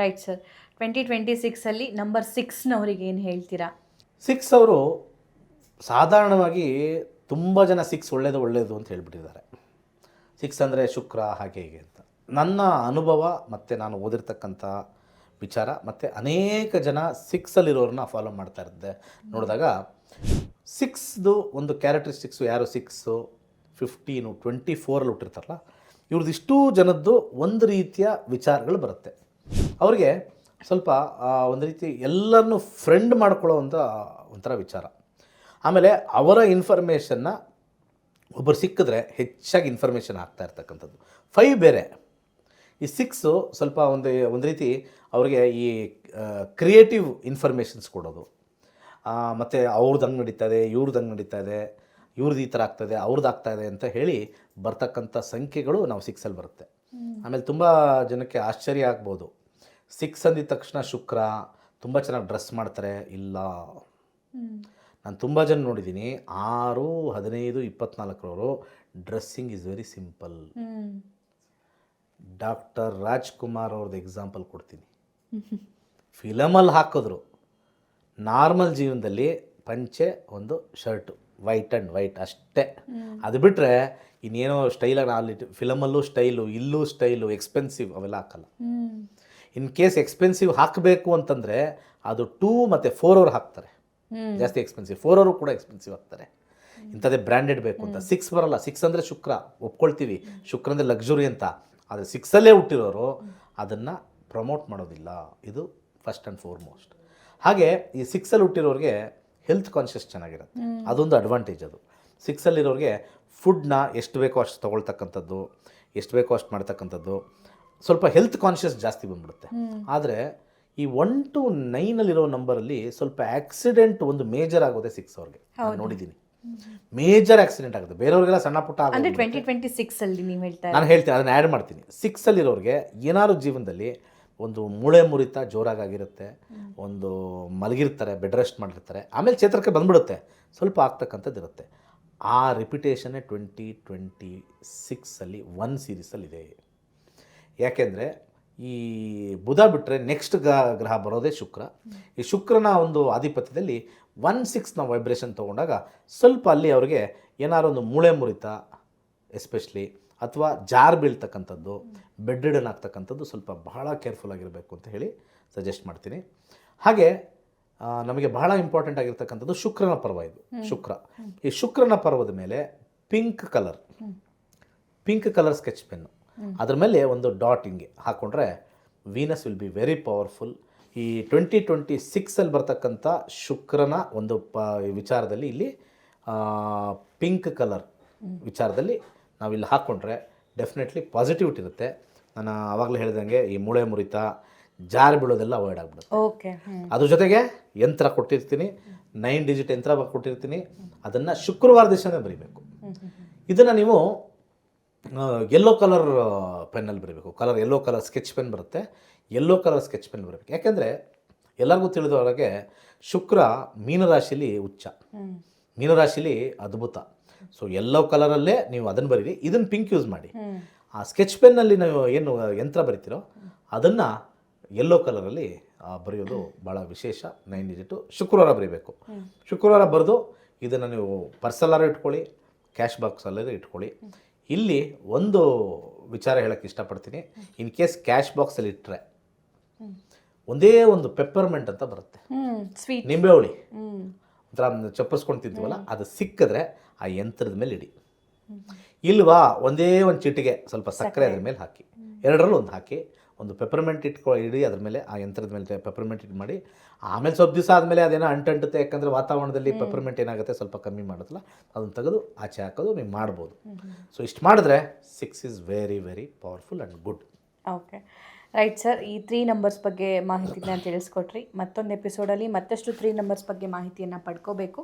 Right sir twenty twenty ಸಿಕ್ಸಲ್ಲಿ number ಸಿಕ್ಸ್ನವರಿಗೆ ಏನು ಹೇಳ್ತೀರಾ? ಸಿಕ್ಸ್ ಅವರು ಸಾಧಾರಣವಾಗಿ ತುಂಬ ಜನ ಸಿಕ್ಸ್ ಒಳ್ಳೆಯದು ಒಳ್ಳೆಯದು ಅಂತ ಹೇಳಿಬಿಟ್ಟಿದ್ದಾರೆ. ಸಿಕ್ಸ್ ಅಂದರೆ ಶುಕ್ರ, ಹಾಗೆ ಹೀಗೆ ಅಂತ. ನನ್ನ ಅನುಭವ ಮತ್ತು ನಾನು ಓದಿರ್ತಕ್ಕಂಥ ವಿಚಾರ ಮತ್ತು ಅನೇಕ ಜನ ಸಿಕ್ಸಲ್ಲಿರೋರನ್ನ ಫಾಲೋ ಮಾಡ್ತಾ ಇರ್ತದೆ ನೋಡಿದಾಗ ಸಿಕ್ಸ್ದು ಒಂದು ಕ್ಯಾರೆಕ್ಟರಿಸ್ಟಿಕ್ಸು ಯಾರು ಸಿಕ್ಸು ಫಿಫ್ಟೀನು ಟ್ವೆಂಟಿ ಫೋರಲ್ಲಿ ಹುಟ್ಟಿರ್ತಾರಲ್ಲ, ಇವ್ರದ್ದು ಇಷ್ಟೂ ಜನದ್ದು ಒಂದು ರೀತಿಯ ವಿಚಾರಗಳು ಬರುತ್ತೆ. ಅವ್ರಿಗೆ ಸ್ವಲ್ಪ ಒಂದು ರೀತಿ ಎಲ್ಲರನ್ನೂ ಫ್ರೆಂಡ್ ಮಾಡ್ಕೊಳ್ಳೋ ಒಂದು ಒಂಥರ ವಿಚಾರ. ಆಮೇಲೆ ಅವರ ಇನ್ಫಾರ್ಮೇಷನ್ನ ಒಬ್ಬರು ಸಿಕ್ಕಿದ್ರೆ ಹೆಚ್ಚಾಗಿ ಇನ್ಫಾರ್ಮೇಷನ್ ಆಗ್ತಾ ಇರ್ತಕ್ಕಂಥದ್ದು. ಫೈವ್ ಬೇರೆ. ಈ ಸಿಕ್ಸು ಸ್ವಲ್ಪ ಒಂದು ಒಂದು ರೀತಿ ಅವ್ರಿಗೆ ಈ ಕ್ರಿಯೇಟಿವ್ ಇನ್ಫಾರ್ಮೇಷನ್ಸ್ ಕೊಡೋದು. ಮತ್ತು ಅವ್ರದ್ದು ಹಂಗೆ ನಡೀತಾ ಇದೆ ಇವ್ರದ್ದು ಹಂಗೆ ನಡೀತಾ ಇದೆ ಇವ್ರದ್ದು ಈ ಥರ ಆಗ್ತಾಯಿದೆ ಅವ್ರದ್ದು ಆಗ್ತಾ ಇದೆ ಅಂತ ಹೇಳಿ ಬರ್ತಕ್ಕಂಥ ಸಂಖ್ಯೆಗಳು ನಾವು ಸಿಕ್ಸಲ್ಲಿ ಬರುತ್ತೆ. ಆಮೇಲೆ ತುಂಬ ಜನಕ್ಕೆ ಆಶ್ಚರ್ಯ ಆಗ್ಬೋದು. ಸಿಕ್ಸ್ ಅಂದಿದ ತಕ್ಷಣ ಶುಕ್ರ ತುಂಬ ಚೆನ್ನಾಗಿ ಡ್ರೆಸ್ ಮಾಡ್ತಾರೆ. ಇಲ್ಲ. ನಾನು ತುಂಬ ಜನ ನೋಡಿದ್ದೀನಿ ಆರು ಹದಿನೈದು ಇಪ್ಪತ್ನಾಲ್ಕರವರು dressing is very simple. Doctor Rajkumar ಅವ್ರದ್ದು ಎಕ್ಸಾಂಪಲ್ ಕೊಡ್ತೀನಿ. ಫಿಲಮಲ್ಲಿ ಹಾಕಿದ್ರು. ನಾರ್ಮಲ್ ಜೀವನದಲ್ಲಿ ಪಂಚೆ ಒಂದು ಶರ್ಟು ವೈಟ್ ಆ್ಯಂಡ್ ವೈಟ್ ಅಷ್ಟೇ. ಅದು ಬಿಟ್ಟರೆ ಇನ್ನೇನೋ ಸ್ಟೈಲಾಗಿ ಅಲ್ಲಿ ಫಿಲಮಲ್ಲೂ ಸ್ಟೈಲು ಇಲ್ಲೂ ಸ್ಟೈಲು ಎಕ್ಸ್ಪೆನ್ಸಿವ್ ಅವೆಲ್ಲ ಹಾಕಲ್ಲ. ಇನ್ ಕೇಸ್ ಎಕ್ಸ್ಪೆನ್ಸಿವ್ ಹಾಕಬೇಕು ಅಂತಂದರೆ ಅದು ಟೂ ಮತ್ತು ಫೋರ್ ಅವರ್ ಹಾಕ್ತಾರೆ. ಜಾಸ್ತಿ ಎಕ್ಸ್ಪೆನ್ಸಿವ್. ಫೋರ್ ಅವರು ಕೂಡ ಎಕ್ಸ್ಪೆನ್ಸಿವ್ ಆಗ್ತಾರೆ ಇಂಥದ್ದೇ ಬ್ರ್ಯಾಂಡೆಡ್ ಬೇಕು ಅಂತ. ಸಿಕ್ಸ್ ಬರಲ್ಲ. ಸಿಕ್ಸ್ ಅಂದರೆ ಶುಕ್ರ. ಒಪ್ಕೊಳ್ತೀವಿ. ಶುಕ್ರ ಅಂದರೆ ಲಕ್ಸುರಿ ಅಂತ. ಆದರೆ ಸಿಕ್ಸಲ್ಲೇ ಹುಟ್ಟಿರೋರು ಅದನ್ನು ಪ್ರಮೋಟ್ ಮಾಡೋದಿಲ್ಲ. ಇದು ಫಸ್ಟ್ ಆ್ಯಂಡ್ ಫೋರ್ಮೋಸ್ಟ್. ಹಾಗೆ ಈ ಸಿಕ್ಸಲ್ಲಿ ಹುಟ್ಟಿರೋರಿಗೆ ಹೆಲ್ತ್ ಕಾನ್ಷಿಯಸ್ ಚೆನ್ನಾಗಿರುತ್ತೆ. ಅದೊಂದು ಅಡ್ವಾಂಟೇಜ್ ಅದು. ಸಿಕ್ಸಲ್ಲಿರೋರಿಗೆ ಫುಡ್ನ ಎಷ್ಟು ಬೇಕೋ ಅಷ್ಟು ತೊಗೊಳ್ತಕ್ಕಂಥದ್ದು ಎಷ್ಟು ಬೇಕೋ ಅಷ್ಟು ಮಾಡ್ತಕ್ಕಂಥದ್ದು ಸ್ವಲ್ಪ ಹೆಲ್ತ್ ಕಾನ್ಷಿಯಸ್ ಜಾಸ್ತಿ ಬಂದ್ಬಿಡುತ್ತೆ. ಆದರೆ ಈ ಒನ್ ಟು ನೈನಲ್ಲಿರೋ ನಂಬರಲ್ಲಿ ಸ್ವಲ್ಪ ಆಕ್ಸಿಡೆಂಟ್ ಒಂದು ಮೇಜರ್ ಆಗೋದೇ ಸಿಕ್ಸ್ ಅವ್ರಿಗೆ. ನಾನು ನೋಡಿದ್ದೀನಿ. ಮೇಜರ್ ಆಕ್ಸಿಡೆಂಟ್ ಆಗುತ್ತೆ. ಬೇರೆಯವ್ರಿಗೆಲ್ಲ ಸಣ್ಣ ಪುಟ್ಟ ಆಗುತ್ತೆ ಅಂದರೆ ಟ್ವೆಂಟಿ ಟ್ವೆಂಟಿ ಸಿಕ್ಸಲ್ಲಿ ನೀವು ಹೇಳ್ತಾ ನಾನು ಹೇಳ್ತೀನಿ ಅದನ್ನು ಆ್ಯಡ್ ಮಾಡ್ತೀನಿ. ಸಿಕ್ಸಲ್ಲಿರೋರಿಗೆ ಏನಾದ್ರು ಜೀವನದಲ್ಲಿ ಒಂದು ಮೂಳೆ ಮುರಿತ ಜೋರಾಗಿರುತ್ತೆ ಒಂದು ಮಲಗಿರ್ತಾರೆ ಬೆಡ್ ರೆಸ್ಟ್ ಮಾಡಿರ್ತಾರೆ ಆಮೇಲೆ ಚೇತರಕ್ಕೆ ಬಂದ್ಬಿಡುತ್ತೆ. ಸ್ವಲ್ಪ ಆಗ್ತಕ್ಕಂಥದ್ದು ಇರುತ್ತೆ. ಆ ರಿಪಿಟೇಷನ್ನೇ ಟ್ವೆಂಟಿ ಟ್ವೆಂಟಿ ಸಿಕ್ಸಲ್ಲಿ ಒನ್ ಸೀರೀಸಲ್ಲಿದೆ ಯಾಕೆಂದರೆ ಈ ಬುಧ ಬಿಟ್ಟರೆ ನೆಕ್ಸ್ಟ್ ಗ್ರಹ ಬರೋದೇ ಶುಕ್ರ. ಈ ಶುಕ್ರನ ಒಂದು ಆಧಿಪತ್ಯದಲ್ಲಿ ಒನ್ ಸಿಕ್ಸ್ನ ವೈಬ್ರೇಷನ್ ತೊಗೊಂಡಾಗ ಸ್ವಲ್ಪ ಅಲ್ಲಿ ಅವರಿಗೆ ಏನಾದ್ರು ಒಂದು ಮೂಳೆ ಮುರಿತ ಎಸ್ಪೆಷಲಿ ಅಥವಾ ಜಾರ್ ಬೀಳ್ತಕ್ಕಂಥದ್ದು ಬೆಡ್ ರಿಡನ್ ಆಗ್ತಕ್ಕಂಥದ್ದು ಸ್ವಲ್ಪ ಬಹಳ ಕೇರ್ಫುಲ್ ಆಗಿರಬೇಕು ಅಂತ ಹೇಳಿ ಸಜೆಸ್ಟ್ ಮಾಡ್ತೀನಿ. ಹಾಗೆ ನಮಗೆ ಬಹಳ ಇಂಪಾರ್ಟೆಂಟ್ ಆಗಿರ್ತಕ್ಕಂಥದ್ದು ಶುಕ್ರನ ಪರ್ವ ಇದು, ಶುಕ್ರ. ಈ ಶುಕ್ರನ ಪರ್ವದ ಮೇಲೆ pink colour pink colour sketch pen ಅದ್ರ ಮೇಲೆ ಒಂದು ಡಾಟ್ ಹಿಂಗೆ ಹಾಕ್ಕೊಂಡ್ರೆ Venus will be very powerful ಈ ಟ್ವೆಂಟಿ ಟ್ವೆಂಟಿ ಸಿಕ್ಸಲ್ಲಿ ಬರ್ತಕ್ಕಂಥ ಶುಕ್ರನ ಒಂದು ಪ ವಿಚಾರದಲ್ಲಿ ಇಲ್ಲಿ ಪಿಂಕ್ ಕಲರ್ ವಿಚಾರದಲ್ಲಿ ನಾವಿಲ್ಲಿ ಹಾಕ್ಕೊಂಡ್ರೆ ಡೆಫಿನೆಟ್ಲಿ ಪಾಸಿಟಿವಿಟಿ ಇರುತ್ತೆ. ನಾನು ಆವಾಗಲೇ ಹೇಳ್ದಂಗೆ ಈ ಮೂಳೆ ಮುರಿತ ಜಾರಿ ಬೀಳೋದೆಲ್ಲ ಅವಾಯ್ಡ್ ಆಗಿಬಿಡುತ್ತೆ. ಓಕೆ ಅದ್ರ ಜೊತೆಗೆ ಯಂತ್ರ ಕೊಟ್ಟಿರ್ತೀನಿ ನೈನ್ ಡಿಜಿಟ್ ಯಂತ್ರ ಕೊಟ್ಟಿರ್ತೀನಿ ಅದನ್ನು ಶುಕ್ರವಾರ ದಿವಸನೇ ಬರೀಬೇಕು. ಇದನ್ನು ನೀವು ಯೆಲ್ಲೋ ಕಲರ್ ಪೆನ್ನಲ್ಲಿ ಬರೀಬೇಕು. Colour yellow colour sketch pen ಬರುತ್ತೆ. ಎಲ್ಲೋ ಕಲರ್ ಸ್ಕೆಚ್ ಪೆನ್ ಬರಬೇಕು. ಯಾಕೆಂದರೆ ಎಲ್ಲರಿಗೂ ತಿಳಿದವರೆಗೆ ಶುಕ್ರ ಮೀನರಾಶಿಲಿ ಉಚ್ಚ ಮೀನರಾಶಿಲಿ ಅದ್ಭುತ. ಸೊ ಎಲ್ಲೋ ಕಲರಲ್ಲೇ ನೀವು ಅದನ್ನು ಬರೀರಿ. ಇದನ್ನು ಪಿಂಕ್ ಯೂಸ್ ಮಾಡಿ. ಆ ಸ್ಕೆಚ್ ಪೆನ್ನಲ್ಲಿ ನಾವು ಏನು ಯಂತ್ರ ಬರಿತೀರೋ ಅದನ್ನು ಎಲ್ಲೋ ಕಲರಲ್ಲಿ ಬರೆಯೋದು ಭಾಳ ವಿಶೇಷ. ನೈನ್ ಡಿಜಿಟು ಶುಕ್ರವಾರ ಬರೀಬೇಕು. ಶುಕ್ರವಾರ ಬರೆದು ಇದನ್ನು ನೀವು ಪರ್ಸಲ್ಲಾರು ಇಟ್ಕೊಳ್ಳಿ ಕ್ಯಾಶ್ ಬಾಕ್ಸಲ್ಲೇ ಇಟ್ಕೊಳ್ಳಿ. ಇಲ್ಲಿ ಒಂದು ವಿಚಾರ ಹೇಳೋಕ್ಕೆ ಇಷ್ಟಪಡ್ತೀನಿ. ಇನ್ ಕೇಸ್ ಕ್ಯಾಶ್ ಬಾಕ್ಸಲ್ಲಿ ಇಟ್ಟರೆ ಒಂದೇ ಒಂದು ಪೆಪ್ಪರ್ಮೆಂಟ್ ಅಂತ ಬರುತ್ತೆ. ನಿಂಬೆ ಹುಳಿ ಒಂಥರ ಚಪ್ಪರ್ಸ್ಕೊಂಡು ತಿಂತೀವಲ್ಲ ಅದು ಸಿಕ್ಕಿದ್ರೆ ಆ ಯಂತ್ರದ ಮೇಲೆ ಇಡಿ. ಇಲ್ವಾ ಒಂದೇ ಒಂದು ಚಿಟಿಗೆ ಸ್ವಲ್ಪ ಸಕ್ಕರೆ. ಅದ್ರ ಮೇಲೆ ಹಾಕಿ. ಎರಡರಲ್ಲೂ ಒಂದು ಹಾಕಿ. ಒಂದು ಪೆಪರ್ಮೆಂಟ್ ಇಟ್ಕೊ ಇಡಿ ಅದ್ರ ಮೇಲೆ ಆ ಯಂತ್ರದ ಮೇಲೆ ಪೆಪರ್ಮೆಂಟ್ ಇಟ್ಟು ಮಾಡಿ. ಆಮೇಲೆ ಸ್ವಲ್ಪ ದಿವಸ ಆದಮೇಲೆ ಅದೇನೋ ಅಂಟಂಟುತ್ತೆ ಯಾಕಂದರೆ ವಾತಾವರಣದಲ್ಲಿ ಪೆಪರ್ಮೆಂಟ್ ಏನಾಗುತ್ತೆ ಸ್ವಲ್ಪ ಕಮ್ಮಿ ಮಾಡುತ್ತಲ್ಲ ಅದನ್ನು ತೆಗೆದು ಆಚೆ ಹಾಕೋದು ನೀವು ಮಾಡ್ಬೋದು. ಸೊ ಇಷ್ಟು ಮಾಡಿದ್ರೆ six is very very powerful and good okay right sir ಈ ತ್ರೀ ನಂಬರ್ಸ್ ಬಗ್ಗೆ ಮಾಹಿತಿನ ತಿಳಿಸ್ಕೊಟ್ರಿ. ಮತ್ತೊಂದು ಎಪಿಸೋಡಲ್ಲಿ ಮತ್ತಷ್ಟು ತ್ರೀ ನಂಬರ್ಸ್ ಬಗ್ಗೆ ಮಾಹಿತಿಯನ್ನು ಪಡ್ಕೋಬೇಕು.